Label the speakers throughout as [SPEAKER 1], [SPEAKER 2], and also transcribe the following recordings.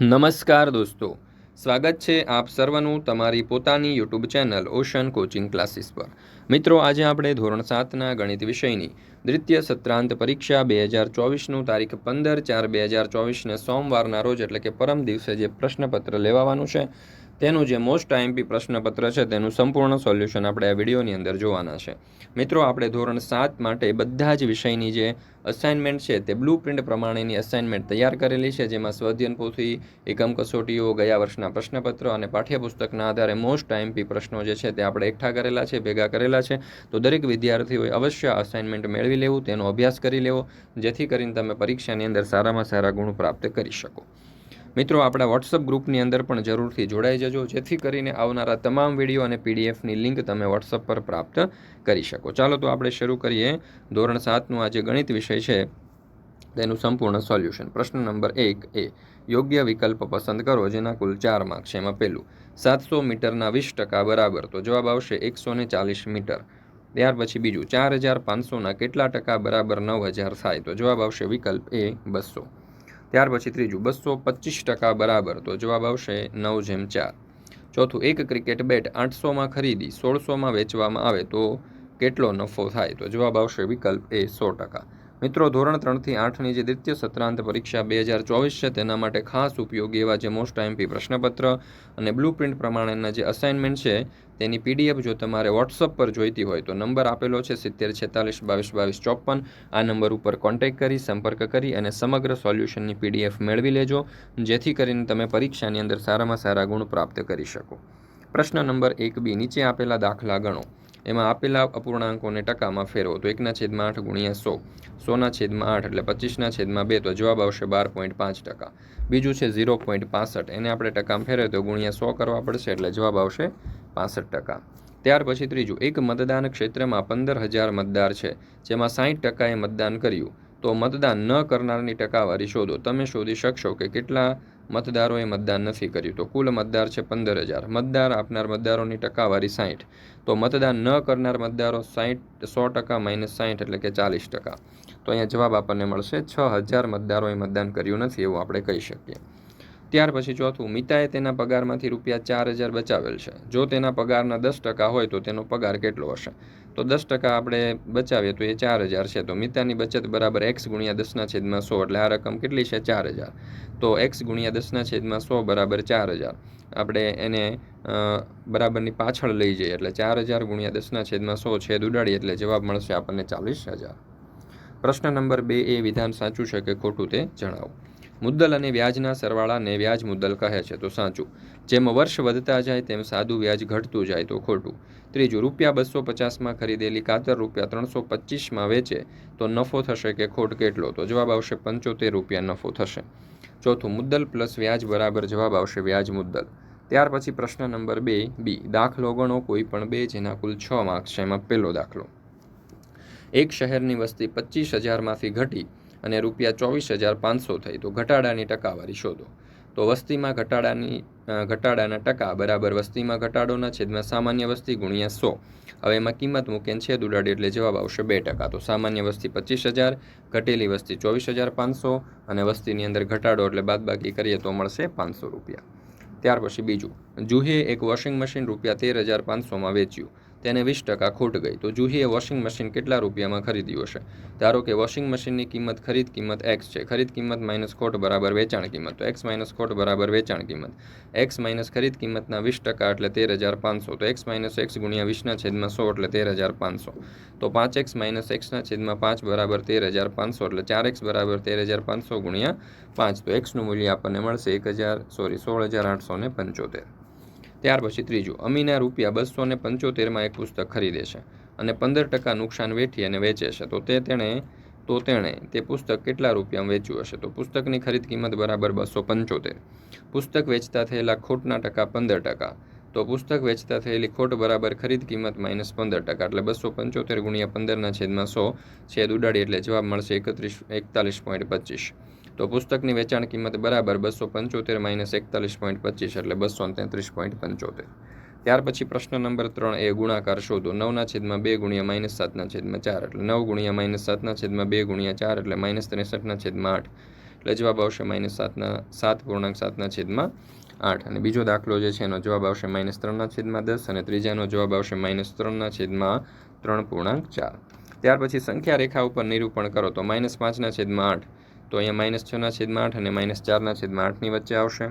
[SPEAKER 1] નમસ્કાર દોસ્તો. સ્વાગત છે આપ સર્વનું તમારી પોતાની YouTube channel ocean coaching classes પર. મિત્રો, આજે આપણે ધોરણ સાતના ગણિત વિષયની દ્વિતીય સત્રાંત પરીક્ષા બે હજાર ચોવીસનું તારીખ પંદર ચાર બે હજાર ચોવીસને સોમવારના રોજ એટલે કે પરમ દિવસે જે પ્રશ્નપત્ર લેવાવાનું છે તેનું જે મોસ્ટ આઈએમપી પ્રશ્નપત્ર છે, તેનું સંપૂર્ણ સોલ્યુશન આપણે આ વિડીયોની અંદર જોવાના છે. મિત્રો, આપણે ધોરણ સાત માટે બધા જ વિષયની જે અસાઇનમેન્ટ છે, તે બ્લુ પ્રિન્ટ પ્રમાણેની અસાઇનમેન્ટ તૈયાર કરેલી છે, જેમાં સ્વધ્યન પોથી એકમ કસોટીઓ, ગયા વર્ષના પ્રશ્નપત્ર અને પાઠ્યપુસ્તકના આધારે મોસ્ટ આઈએમપી પ્રશ્નો જે છે, તે આપણે એકઠા કરેલા છે, ભેગા કરેલા છે. તો દરેક વિદ્યાર્થીઓએ અવશ્ય અસાઇનમેન્ટ મેળવી લેવું, તેનો અભ્યાસ કરી લેવો, જેથી કરીને તમે પરીક્ષાની અંદર સારામાં સારા ગુણ પ્રાપ્ત કરી શકો. મિત્રો, આપણા વોટ્સઅપ ગ્રુપની અંદર પણ જરૂરથી જોડાઈ જજો. જેથી કરીને આવનારા તમામ વીડિયો અને પીડીએફની લિંક તમે વોટ્સઅપ પર પ્રાપ્ત કરી શકો. ચાલો તો આપણે શરૂ કરીએ. ધોરણ સાતનું આ જે ગણિત વિષય છે. તેનું સંપૂર્ણ સોલ્યુશન. પ્રશ્ન નંબર એક એ, યોગ્ય વિકલ્પ પસંદ કરો જેના કુલ ચાર માર્ક છે. એમાં પહેલું, સાતસો મીટરના વીસ ટકા બરાબર. તો જવાબ આવશે એકસો ચાલીસ મીટર. ત્યાર પછી બીજું, ચાર હજાર પાંચસોના કેટલા ટકા બરાબર નવ હજાર થાય? તો જવાબ આવશે વિકલ્પ એ બસો. ત્યાર પછી ત્રીજું, બસો પચીસ ટકા બરાબર. તો જવાબ આવશે નવ જેમ ચાર. ચોથું, એક ક્રિકેટ બેટ આઠસોમાં ખરીદી, સોળસોમાં વેચવામાં આવે તો કેટલો નફો થાય? તો જવાબ આવશે વિકલ્પ એ સો ટકા. મિત્રો, ધોરણ ત્રણથી આઠની જે દ્વિતીય સત્રાંત પરીક્ષા બે હજાર ચોવીસ છે, તેના માટે ખાસ ઉપયોગી એવા જે મોસ્ટ આઈમપી પ્રશ્નપત્ર અને બ્લુ પ્રિન્ટ પ્રમાણેના જે અસાઇનમેન્ટ છે, તેની પીડીએફ જો તમારે વોટ્સઅપ પર જોઈતી હોય તો નંબર આપેલો છે સિત્તેર છેતાલીસ બાવીસ બાવીસ ચોપન. આ નંબર ઉપર કોન્ટેક્ટ કરી, સંપર્ક કરી અને સમગ્ર સોલ્યુશનની પીડીએફ મેળવી લેજો, જેથી કરીને તમે પરીક્ષાની અંદર સારામાં સારા ગુણ પ્રાપ્ત કરી શકો. પ્રશ્ન નંબર એક બી, નીચે આપેલા દાખલા ગણો. એમાં આપેલા અપૂર્ણાંકોને ટકામાં ફેરવો. તો એકના છેદમાં આઠ ગુણ્યા સો. સોના છેદમાં આઠ એટલે પચીસના છેદમાં બે. તો જવાબ આવશે બાર પોઈન્ટ પાંચ ટકા. બીજું છે ઝીરો પોઈન્ટ પાસઠ. એને આપણે ટકામાં ફેરવે તો ગુણ્યા સો કરવા પડશે એટલે જવાબ આવશે પાસઠ ટકા. ત્યાર પછી ત્રીજું, એક મતદાન ક્ષેત્રમાં પંદર હજાર મતદાર છે, જેમાં સાહીઠ ટકાએ મતદાન કર્યું. તો મતદાન ન કરનારની ટકાવારી શોધો. તમે શોધી શકશો કે કેટલા મતદારોએ મતદાન નથી કર્યું. તો કુલ મતદાર છે પંદર હજાર. મતદાર આપનાર મતદારોની ટકાવારી સાહીઠ તો મતદાન ન કરનાર મતદારો સાહીઠ સો ટકા માઇનસ સાહીઠ એટલે કે ચાલીસ ટકા. તો અહીંયા જવાબ આપણને મળશે, છ હજાર મતદારોએ મતદાન કર્યું નથી એવું આપણે કહી શકીએ. ત્યાર પછી ચોથું મિતાએ તેના પગારમાંથી રૂપિયા ચાર હજાર બચાવેલ છે. જો તેના પગારના દસ ટકા હોય તો તેનો પગાર કેટલો હશે? તો દસ ટકા આપણે બચાવીએ તો એ ચાર હજાર છે. તો મિતાની બચત બરાબર એક્સ ગુણ્યા દસના છેદમાં સો એટલે આ રકમ કેટલી છે? ચાર હજાર. તો એક્સ ગુણ્યા દસના છેદમાં સો બરાબર ચાર હજાર. આપણે એને બરાબરની પાછળ લઈ જઈએ એટલે ચાર હજાર ગુણ્યા દસના છેદમાં સો છેદ ઉડાડીએ એટલે જવાબ મળશે આપણને ચાલીસ હજાર. પ્રશ્ન નંબર બે એ વિધાન સાચું છે કે ખોટું તે જણાવો. મુદ્દલ અને વ્યાજના સરવાળાને વ્યાજ મુદ્દલ કહે છે. તો સાચું. જેમ વર્ષ વધતા જાય તેમ સાદું વ્યાજ ઘટતું જાય તો ખોટું. ત્રીજું, રૂપિયા બસો પચાસમાં ખરીદેલી કાતર રૂપિયા ત્રણસો પચીસમાં વેચે તો નફો થશે કે ખોટ કેટલો? તો જવાબ આવશે પંચોતેર રૂપિયા નફો થશે. ચોથું, મુદ્દલ પ્લસ વ્યાજ બરાબર જવાબ આવશે વ્યાજ મુદ્દલ. ત્યાર પછી પ્રશ્ન નંબર બે, બી. દાખલો ગણો કોઈ પણ બે જેના કુલ છ માર્ક્સ છે. એમાં પહેલો દાખલો. એક શહેરની વસ્તી પચીસ હજારમાંથી ઘટી અને રૂપિયા ચોવીસ હજાર પાંચસો થઈ. તો ઘટાડાની ટકાવારી શોધો. તો વસ્તીમાં ઘટાડાની ઘટાડાના ટકા બરાબર વસ્તીમાં ઘટાડોના છેદમાં સામાન્ય વસ્તી ગુણ્યા સો. હવે એમાં કિંમત મૂકીને છેદ ઉડાડી એટલે જવાબ આવશે બે ટકા. તો સામાન્ય વસ્તી પચીસ હજાર, ઘટેલી વસ્તી ચોવીસ હજાર પાંચસો અને વસ્તીની અંદર ઘટાડો એટલે બાદબાકી કરીએ તો મળશે પાંચસો રૂપિયા. ત્યાર પછી બીજું. જુહે એક વોશિંગ મશીન રૂપિયા તેર હજાર પાંચસોમાં વેચ્યું. તેને વીસ ટકા ખોટ ગઈ. તો જુહીએ વોશિંગ મશીન કેટલા રૂપિયામાં ખરીદ્યું હશે? ધારો કે વોશિંગ મશીનની કિંમત ખરીદ કિંમત એક્સ છે. ખરીદ કિંમત માઇનસ ખોટ બરાબર વેચાણ કિંમત. તો એક્સ માઇનસ ખોટ બરાબર વેચાણ કિંમત. એક્સ માઇનસ ખરીદ કિંમતના વીસ ટકા એટલે તેર હજાર પાંચસો. તો એક્સ માઇનસ એક્સ ગુણ્યા વીસના છેદમાં સો એટલે તેર હજાર પાંચસો. તો પાંચ એક્સ માઇનસ એક્સના છેદમાં પાંચ બરાબર તેર હજાર પાંચસો એટલે ચાર એક્સ બરાબર તેર હજાર પાંચસો ગુણ્યા પાંચ. તો એક્સનું મૂલ્ય આપણને મળશે એક હજાર, સોરી, સોળ હજાર આઠસો ને પંચોતેર. ત્યાર પછી ત્રીજું, અમીના રૂપિયા બસો ને પંચોતેરમાં એક પુસ્તક ખરીદે છે અને પંદર ટકા નુકસાન વેઠી અને વેચે છે. તો તે તેણે, તો તેણે તે પુસ્તક કેટલા રૂપિયામાં વેચ્યું હશે? તો પુસ્તકની ખરીદ કિંમત બરાબર બસો પંચોતેર. પુસ્તક વેચતા થયેલા ખોટના ટકા પંદર ટકા. તો પુસ્તક વેચતા થયેલી ખોટ બરાબર ખરીદ કિંમત માઇનસ પંદર ટકા, એટલે બસો પંચોતેર ગુણ્યા પંદરના છેદમાં સો છેદ ઉડાડી એટલે જવાબ મળશે એકત્રીસ, એકતાલીસ પોઈન્ટ પચીસ. તો પુસ્તકની વેચાણ કિંમત બરાબર બસો પંચોતેર માઇનસ એકતાલીસ પોઈન્ટ પચીસ એટલે બસો તેત્રીસ પોઈન્ટ પંચોતેર. ત્યાર પછી પ્રશ્ન નંબર ત્રણ એ ગુણાકાર શોધો. નવના છેદમાં બે ગુણ્યા માઇનસ સાતના છેદમાં ચાર એટલે નવ ગુણ્યા માઇનસ સાતના છેદમાં બે ગુણ્યા ચાર એટલે માઇનસ ત્રેસઠના છેદમાં આઠ. એટલે જવાબ આવશે માઇનસ સાતના, સાત પૂર્ણાંક સાતના છેદમાં આઠ. અને બીજો દાખલો જે છે એનો જવાબ આવશે માઇનસ ત્રણના છેદમાં દસ અને ત્રીજાનો જવાબ આવશે માઇનસ ત્રણના છેદમાં ત્રણ પૂર્ણાંક ચાર. ત્યાર પછી સંખ્યા રેખા ઉપર નિરૂપણ કરો તો માઇનસ પાંચના છેદમાં આઠ. તો અહીંયા માઇનસ છના છેદમાં આઠ અને માઇનસ ચારના છેદમાં આઠની વચ્ચે આવશે.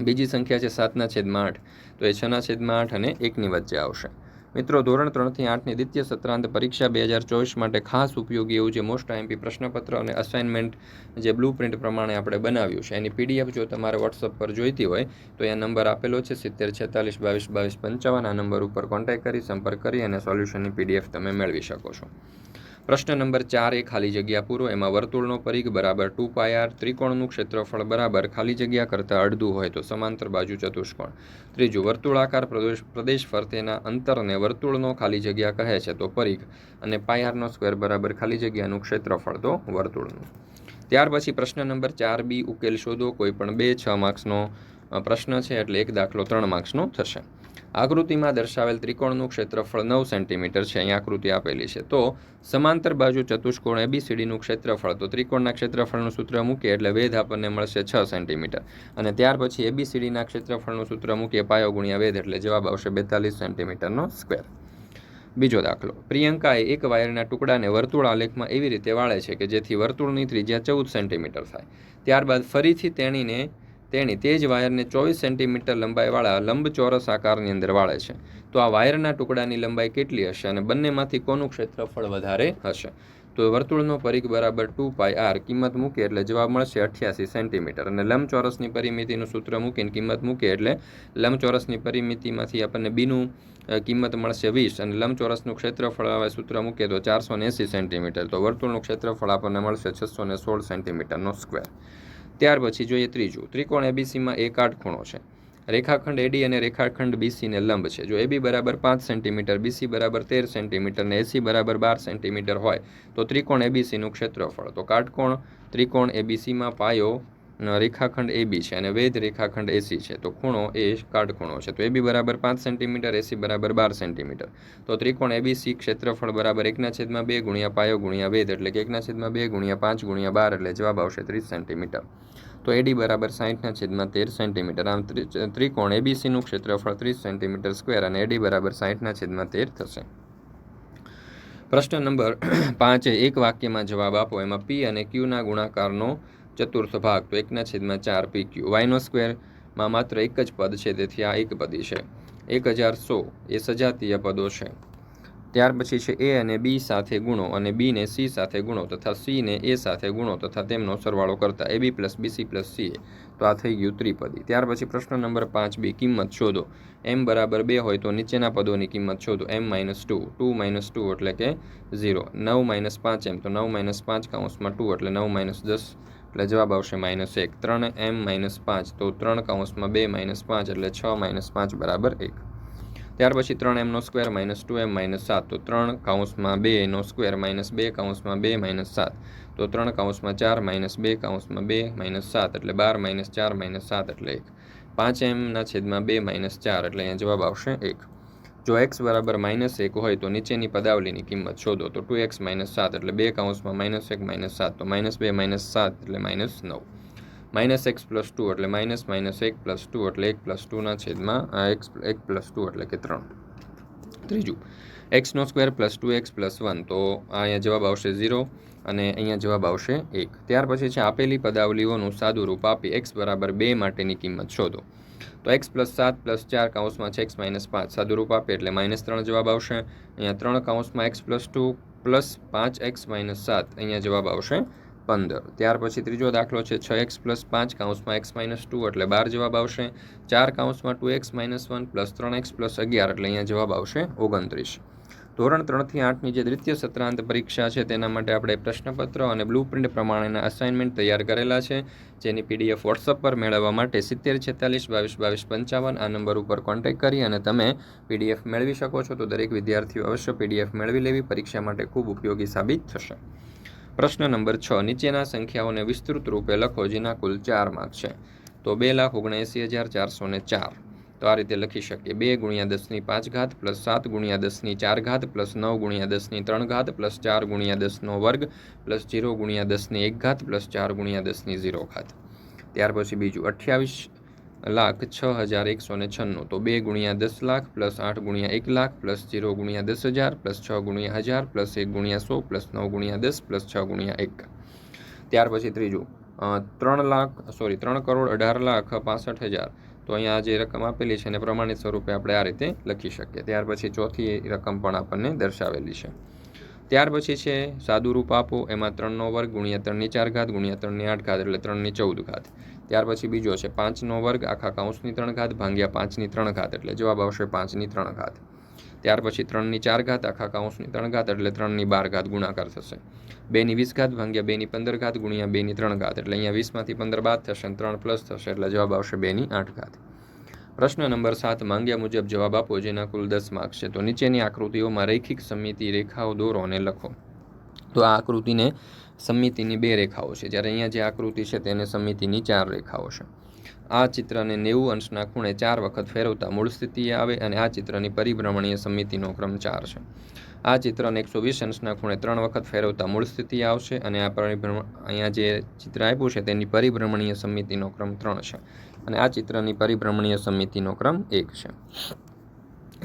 [SPEAKER 1] બીજી સંખ્યા છે સાતના છેદમાં આઠ. તો એ છના છેદમાં આઠ અને એકની વચ્ચે આવશે. મિત્રો, ધોરણ ત્રણથી આઠની દ્વિતીય સત્રાંત પરીક્ષા બે હજાર ચોવીસ માટે ખાસ ઉપયોગી એવું જે મોસ્ટ આઈએમપી પ્રશ્નપત્ર અને અસાઇનમેન્ટ જે બ્લુ પ્રિન્ટ પ્રમાણે આપણે બનાવ્યું છે, એની પીડીએફ જો તમારે વોટ્સઅપ પર જોઈતી હોય, તો એ નંબર આપેલો છે સિત્તેર, છેતાલીસ, બાવીસ બાવીસ, પંચાવન, આ નંબર ઉપર કોન્ટેક્ટ કરી, સંપર્ક કરી અને સોલ્યુશનની પીડીએફ તમે મેળવી શકો છો. પ્રશ્ન નંબર ચાર, એ ખાલી જગ્યા પૂરો, એમાં વર્તુળનો પરિઘ બરાબર ટુ પાયાર ત્રિકોણનું ક્ષેત્રફળ બરાબર ખાલી જગ્યા કરતાં અડધું હોય તો સમાંતર બાજુ ચતુષ્કોણ. ત્રીજું વર્તુળાકાર પ્રદેશ પ્રદેશ ફરતેના અંતરને વર્તુળનો ખાલી જગ્યા કહે છે તો પરિઘ, અને પાયારનો સ્ક્વેર બરાબર ખાલી જગ્યાનું ક્ષેત્રફળ તો વર્તુળનું. ત્યાર પછી પ્રશ્ન નંબર ચાર, બી ઉકેલ શોધો, કોઈ પણ બે, છ માર્ક્સનો પ્રશ્ન છે એટલે એક દાખલો ત્રણ માર્ક્સનો થશે. આકૃતિમાં દર્શાવેલ ત્રિકોણનું ક્ષેત્રફળ નવ સેન્ટીમીટર છે. અહીં આકૃતિ આપેલી છે. તો સમાંતર બાજુ ચતુષ્કોણ એબીસીડીનું ક્ષેત્રફળ. તો ત્રિકોણના ક્ષેત્રફળનું સૂત્ર મૂકીએ એટલે વેધ આપણને મળશે છ સેન્ટીમીટર. અને ત્યાર પછી એબીસીડીના ક્ષેત્રફળનું સૂત્ર મૂકીએ પાયો ગુણ્યા વેધ એટલે જવાબ આવશે બેતાલીસ સેન્ટીમીટરનો સ્ક્વેર. બીજો દાખલો. પ્રિયંકાએ એક વાયરના ટુકડાને વર્તુળ આલેખમાં એવી રીતે વાળે છે કે જેથી વર્તુળની ત્રિજ્યા ચૌદ સેન્ટીમીટર થાય. ત્યારબાદ ફરીથી તેણીને તેણી તે જ વાયરને ચોવીસ સેન્ટીમીટર લંબાઈવાળા લંબચોરસ આકારની અંદર વાળે છે. તો આ વાયરના ટુકડાની લંબાઈ કેટલી હશે અને બંનેમાંથી કોનું ક્ષેત્રફળ વધારે હશે? તો વર્તુળનો પરિઘ બરાબર ટુ પાય આર કિંમત મૂકે એટલે જવાબ મળશે અઠ્યાસી સેન્ટીમીટર. અને લંબચોરસની પરિમિતિનું સૂત્ર મૂકીને કિંમત મૂકે એટલે લંબચોરસની પરિમિતિમાંથી આપણને બીનું કિંમત મળશે વીસ. અને લંબચોરસનું ક્ષેત્રફળ આવે સૂત્ર મૂકીએ તો ચારસો એંસી સેન્ટીમીટર. તો વર્તુળનું ક્ષેત્રફળ આપણને મળશે છસો ને સોળ સેન્ટીમીટરનો સ્ક્વેર. ત્યાર પછી જોઈએ ત્રીજું. ત્રિકોણ એબીસીમાં એક ખૂણો છે. રેખાખંડ એડી અને રેખાખંડ બીસીને લંબ છે. જો એબી બરાબર પાંચ સેન્ટીમીટર બીસી બરાબર તેર સેન્ટીમીટર ને એસી બરાબર બાર સેન્ટીમીટર હોય, તો ત્રિકોણ એબીસીનું ક્ષેત્રફળ. તો કાટકોણ ત્રિકોણ એબીસીમાં પાયો રેખાખંડ એ બી છે અને વેધ રેખાખંડ એસી છે. તો ખૂણો એ કાટખૂણો છે. તો એ બી બરાબર પાંચ સેન્ટીમીટર એસી બરાબર બાર સેન્ટીમીટર. તો ત્રિકોણ એબીસી ક્ષેત્રફળ બરાબર એકના છેદમાં બે ગુણ્યા પાયો ગુણ્યા વેધ એટલે કે એકના છેદમાં બે ગુણ્યા પાંચ ગુણ્યા બાર એટલે જવાબ આવશે ત્રીસ સેન્ટીમીટર. તો એડી બરાબર સાહીઠના છેદમાં તેર સેન્ટીમીટર. આમ ત્રિકોણ એબીસીનું ક્ષેત્રફળ ત્રીસ સેન્ટીમીટર સ્ક્વેર અને એડી બરાબર સાહીઠના છેદમાં તેર થશે. પ્રશ્ન નંબર પાંચે એક વાક્યમાં જવાબ આપો. એમાં પી અને ક્યુના ગુણાકારનો ચતુર્થ ભાગ, તો એકના છેદમાં ચાર પી ક્યુ. વાયનો સ્ક્વેરમાં માત્ર એક જ પદ છે, તેથી આ એક પદી છે. એક હજાર સો એ સજાતીય પદો છે. ત્યાર પછી છે એ અને બી સાથે ગુણો અને બીને સી સાથે ગુણો તથા સીને એ સાથે ગુણો તથા તેમનો સરવાળો કરતા A B plus BC plus C તો આ થઈ ગયું ત્રિપદી. ત્યાર પછી પ્રશ્ન નંબર પાંચ બી, કિંમત શોધો. એમ બરાબર બે હોય તો નીચેના પદોની કિંમત શોધો. M minus two two minus two એટલે કે ઝીરો નવ માઇનસ પાંચ એમ તો નવ માઇનસ પાંચ કાઉન્સમાં ટુ એટલે નવ માઇનસ દસ. એટલે જવાબ આવશે માઇનસ એક. ત્રણ એમ માઇનસ પાંચ. તો ત્રણ કાઉન્સમાં બે માઇનસ પાંચ એટલે છ માઇનસ પાંચ બરાબર એક. ત્યાર પછી ત્રણ એમનો square minus two M minus સાત. તો ત્રણ કાઉન્સમાં બે એનો સ્ક્વેર માઇનસ બે કાઉન્સમાં બે માઇનસ સાત. તો ત્રણ કાઉન્સમાં ચાર માઇનસ બે કાઉન્સમાં બે માઇનસ સાત એટલે બાર માઇનસ ચાર માઇનસ સાત એટલે એક. પાંચ એમના છેદમાં બે માઇનસ ચાર એટલે અહીંયા જવાબ આવશે એક. જો એક્સ બરાબર માઇનસ એક હોય તો નીચેની પદાવલીની કિંમત શોધો તો ટુ એક્સ માઇનસ સાત એટલે બે કાઉન્સમાં માઇનસ એક, માઇનસ સાત. તો માઇનસ બે, માઇનસ સાત એટલે માઇનસ નવ. માઇનસ એક્સ પ્લસ ટુ એટલે માઇનસ માઇનસ એક પ્લસ ટુ એટલે એક પ્લસ ટુના છેદમાં એક્સ, એક પ્લસ ટુ એટલે કે ત્રણ. ત્રીજું એક્સનો square plus two X plus one. તો અહીંયા જવાબ આવશે ઝીરો અને અહીંયા જવાબ આવશે એક. ત્યાર પછી છે આપેલી પદાવલીઓનું સાદું રૂપ આપી એક્સ બરાબર બે માટેની કિંમત શોધો. તો એક્સ પ્લસ સાત પ્લસ ચાર કાઉન્સમાં છે એક્સ માઇનસ પાંચ. સાદુરૂપ આપે એટલે માઇનસ ત્રણ જવાબ આવશે. અહીંયા ત્રણ કાઉન્સમાં એક્સ પ્લસ ટુ પ્લસ પાંચ એક્સ માઇનસ સાત. અહીંયા જવાબ આવશે પંદર. ત્યાર પછી ત્રીજો દાખલો છે, છ એક્સ પ્લસ પાંચ કાઉન્સમાં એક્સ માઇનસ ટુ એટલે બાર જવાબ આવશે. ચાર કાઉન્સમાં two X minus one plus ત્રણ એક્સ પ્લસ અગિયાર એટલે અહીંયા જવાબ આવશે ઓગણત્રીસ. ધોરણ ત્રણથી આઠની જે દ્વિતીય સત્રાંત પરીક્ષા છે, તેના માટે આપણે પ્રશ્નપત્ર અને બ્લુ પ્રિન્ટ પ્રમાણેના અસાઇનમેન્ટ તૈયાર કરેલા છે. જેની પીડીએફ વોટ્સઅપ પર મેળવવા માટે સિત્તેર છેતાલીસ બાવીસ બાવીસ પંચાવન આ નંબર ઉપર કોન્ટેક્ટ કરી અને તમે પીડીએફ મેળવી શકો છો. તો દરેક વિદ્યાર્થીઓ અવશ્ય પીડીએફ મેળવી લેવી. પરીક્ષા માટે ખૂબ ઉપયોગી સાબિત થશે. પ્રશ્ન નંબર છ. નીચેના સંખ્યાઓને વિસ્તૃત રૂપે લખો, જેના કુલ ચાર માર્ક છે. તો બે લાખ ઓગણએંસી હજાર ચારસો ને ચાર. તો આ રીતે લખી શકીએ. બે ગુણ્યા દસની પાંચ ઘાત પ્લસ સાત ગુણ્યા દસની ચાર ઘાત પ્લસ નવ ગુણ્યા દસની ત્રણ ઘાત પ્લસ ચાર ગુણ્યા દસનો વર્ગ પ્લસ જીરો ગુણ્યા દસની એક ઘાત પ્લસ ચાર ગુણ્યા દસની ઝીરો ઘાત. ત્યાર પછી બીજું અઠ્યાવીસ લાખ છ હજાર એકસો ને છન્નું. તો બે ગુણ્યા દસ લાખ પ્લસ આઠ ગુણ્યા એક લાખ પ્લસ જીરો ગુણ્યા દસ હજાર પ્લસ છ ગુણ્યા હજાર પ્લસ એક ગુણ્યા સો પ્લસ નવ ગુણ્યા દસ પ્લસ છ ગુણ્યા એક. ત્યાર પછી ત્રીજું ત્રણ લાખ, સોરી, ત્રણ કરોડ અઢાર લાખ પાસઠ હજાર. તો અહીંયા જે રકમ આપેલી છે એને પ્રમાણિત સ્વરૂપે આપણે આ રીતે લખી શકીએ. ત્યાર પછી ચોથી રકમ પણ આપણને દર્શાવેલી છે. ત્યાર પછી છે સાદુરૂપ આપો, એમાં ત્રણનો વર્ગ ગુણ્યા ત્રણની ચાર ઘાત ગુણ્યા ત્રણની આઠ ઘાત એટલે ત્રણની ચૌદ ઘાત. ત્યાર પછી બીજો છે પાંચનો વર્ગ, આખા કૌંસની ત્રણ ઘાત ભાંગ્યા પાંચની ત્રણ ઘાત એટલે જવાબ આવશે પાંચની ત્રણ ઘાત. ત્યાર પછી ત્રણની ચાર ઘાત, આખા કાઉન્સની ત્રણ ઘાત એટલે ત્રણની બાર ઘાત ગુણાકાર થશે. બેની વીસ ઘાત ભાંગ્યા બેની પંદર ઘાત ગુણ્યા બેની ત્રણ ઘાત એટલે અહીંયા વીસમાંથી પંદર બાદ થશે અને ત્રણ પ્લસ થશે એટલે જવાબ આવશે બેની આઠ ઘાત. પ્રશ્ન નંબર સાત, માંગ્યા મુજબ જવાબ આપો જેના કુલ દસ માર્ક્સ છે. તો નીચેની આકૃતિઓમાં રૈખિક સમિતિ રેખાઓ દોરો અને લખો. તો આ આકૃતિને સમિતિની બે રેખાઓ છે. જ્યારે અહીંયા જે આકૃતિ છે તેને સમિતિની ચાર રેખાઓ છે. આ ચિત્રને નેવું અંશના ખૂણે ચાર વખત ફેરવતા મૂળ સ્થિતિએ આવે અને આ ચિત્રની પરિભ્રમણીય સમિતિનો ક્રમ ચાર છે. આ ચિત્રને એકસો વીસ અંશના ખૂણે ત્રણ વખત ફેરવતા મૂળ સ્થિતિ આવશે અને આ પરિભ્રમણ અહીંયા જે ચિત્ર આપ્યું છે તેની પરિભ્રમણીય સમિતિનો ક્રમ ત્રણ છે અને આ ચિત્રની પરિભ્રમણીય સમિતિનો ક્રમ એક છે.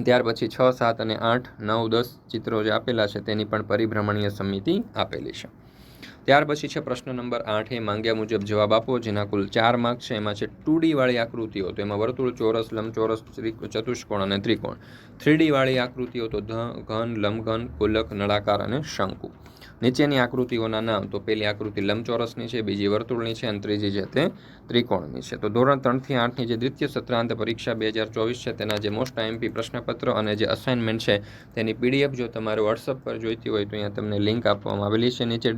[SPEAKER 1] ત્યાર પછી છ, સાત અને આઠ, નવ, દસ ચિત્રો જે આપેલા છે તેની પણ પરિભ્રમણીય સમિતિ આપેલી છે. ત્યાર પછી છે પ્રશ્ન નંબર આઠ. એ માંગ્યા મુજબ જવાબ આપો, જેના કુલ ચાર માર્ક છે. એમાં છે ટુ વાળી આકૃતિઓ, તો એમાં વર્તુળ, ચોરસ, લંબચોરસ ચતુષ્કોણ અને ત્રિકોણ. થ્રી વાળી આકૃતિઓ, તો ધ, ઘન, લંબઘન, ગોલક, નળાકાર અને શંકુ. નીચેની આકૃતિઓના નામ, તો પહેલી આકૃતિ લંબચોરસની છે, બીજી વર્તુળની છે, અને ત્રીજી છે તે ત્રિકોણની છે. તો ધોરણ ત્રણથી આઠની જે દ્વિતીય સત્રાંત પરીક્ષા બે હજાર ચોવીસ છે, તેના જે મોસ્ટ આઈએમપી પ્રશ્નપત્ર અને જે અસાઇનમેન્ટ છે, તેની પીડીએફ જો તમારે વોટ્સઅપ પર જોઈતી હોય, તો અહીંયા તમને લિંક આપવામાં આવેલી છે. નીચે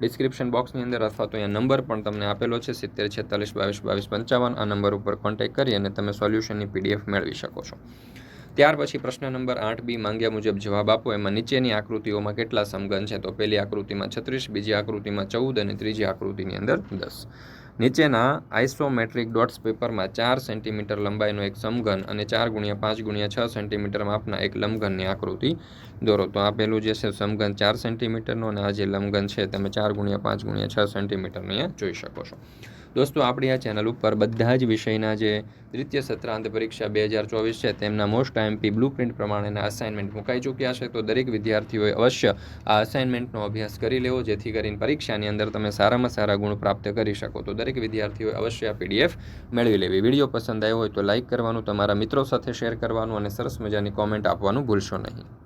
[SPEAKER 1] ડિસ્ક્રિપ્શન બોક્સની અંદર અથવા તો અહીંયા નંબર પણ તમને આપેલો છે, સિત્તેર, છેતાલીસ, બાવીસ બાવીસ, પંચાવન, આ નંબર ઉપર કોન્ટેક્ટ કરી અને તમે સોલ્યુશનની પીડીએફ મેળવી શકો છો. ત્યાર પછી પ્રશ્ન નંબર આઠ બી માંગ્યા મુજબ જવાબ આપો. એમાં નીચેની આકૃતિઓમાં કેટલા સમઘન છે? તો પહેલી આકૃતિમાં છત્રીસ, બીજી આકૃતિમાં ચૌદ અને ત્રીજી આકૃતિની અંદર દસ. નીચેના આઇસોમેટ્રિક ડોટ્સ પેપરમાં ચાર સેન્ટીમીટર લંબાઈનો એક સમઘન અને ચાર ગુણ્યા પાંચ ગુણ્યા છ સેન્ટીમીટર માપના એક લંબઘનની આકૃતિ દોરો. તો આ પેલું જે છે સમઘન ચાર સેન્ટીમીટરનો અને આ જે લંબઘન છે, તમે ચાર ગુણ્યા પાંચ ગુણ્યા છ સેન્ટીમીટરનું અહીંયા જોઈ શકો છો. દોસ્તો, આપણી આ ચેનલ ઉપર બધા જ વિષયના જે દ્વિતીય સત્રાંત પરીક્ષા બે હજાર ચોવીસ છે, તેમના મોસ્ટ આઈએમપી બ્લુ પ્રિન્ટ પ્રમાણેના અસાઇનમેન્ટ મુકાઈ ચૂક્યા છે. તો દરેક વિદ્યાર્થીઓએ અવશ્ય આ અસાઇનમેન્ટનો અભ્યાસ કરી લેવો, જેથી કરીને પરીક્ષાની અંદર તમે સારામાં સારા ગુણ પ્રાપ્ત કરી શકો. તો દરેક વિદ્યાર્થીઓએ અવશ્ય આ પીડીએફ મેળવી લેવી. વીડિયો પસંદ આવ્યો હોય તો લાઇક કરવાનું, તમારા મિત્રો સાથે શેર કરવાનું અને સરસ મજાની કોમેન્ટ આપવાનું ભૂલશો નહીં.